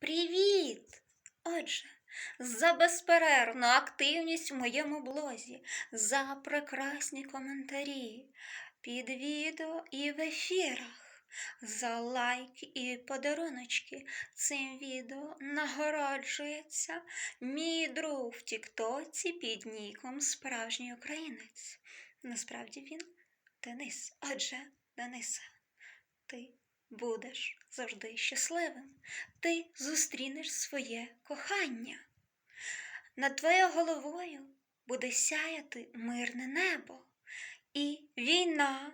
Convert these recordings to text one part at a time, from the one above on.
Привіт! Отже, за безперервну активність в моєму блозі, за прекрасні коментарі під відео і в ефірах, за лайк і подаруночки цим відео нагороджується мій друг в Тіктоці під ніком Справжній Українець. Насправді він Денис. Отже, Денисе, ти будеш завжди щасливим ти зустрінеш своє кохання. Над твоєю головою буде сяяти мирне небо, і війна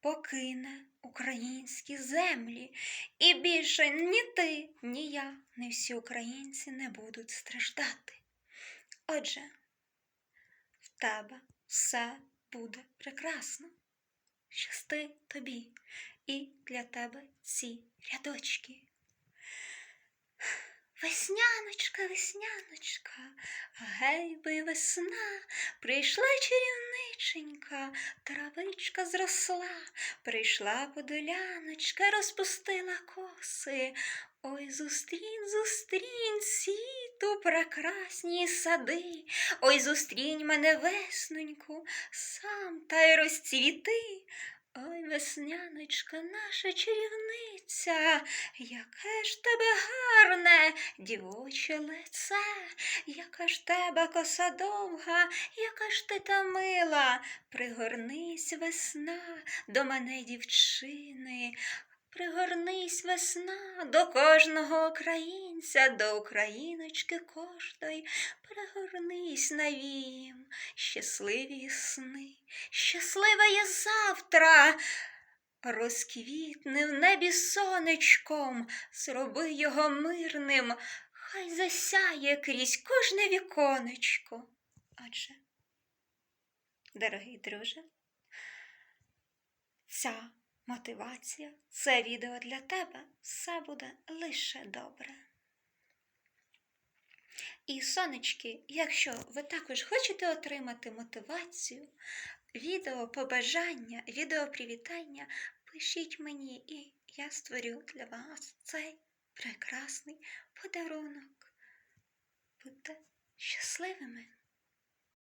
покине українські землі, і більше ні ти, ні я, ні всі українці не будуть страждати. Отже, в тебе все буде прекрасно. Щасти тобі і для тебе ці рядочки. Весняночка, весняночка, гей би весна, прийшла чарівниченька, травичка зросла, прийшла подоляночка, розпустила коси. Ой, зустрінь, зустрінь світу прекрасні сади, ой, зустрінь мене весноньку, сам та й розцвіти. Ой, весняночка, наша чарівниця, яке ж тебе гарне дівоче лице, яка ж тебе коса довга, яка ж ти та мила, пригорнись весна до мене, дівчини. Пригорнись весна до кожного українця, до україночки кожної, пригорнись навієм, щасливі сни, щаслива є завтра. Розквітне в небі сонечком, зроби його мирним, хай засяє крізь кожне віконечко. Адже, дорогий друже, ця мотивація, це відео для тебе, все буде лише добре. І, сонечки, якщо ви також хочете отримати мотивацію, відео побажання, відео привітання, пишіть мені, і я створю для вас цей прекрасний подарунок. Будьте щасливими!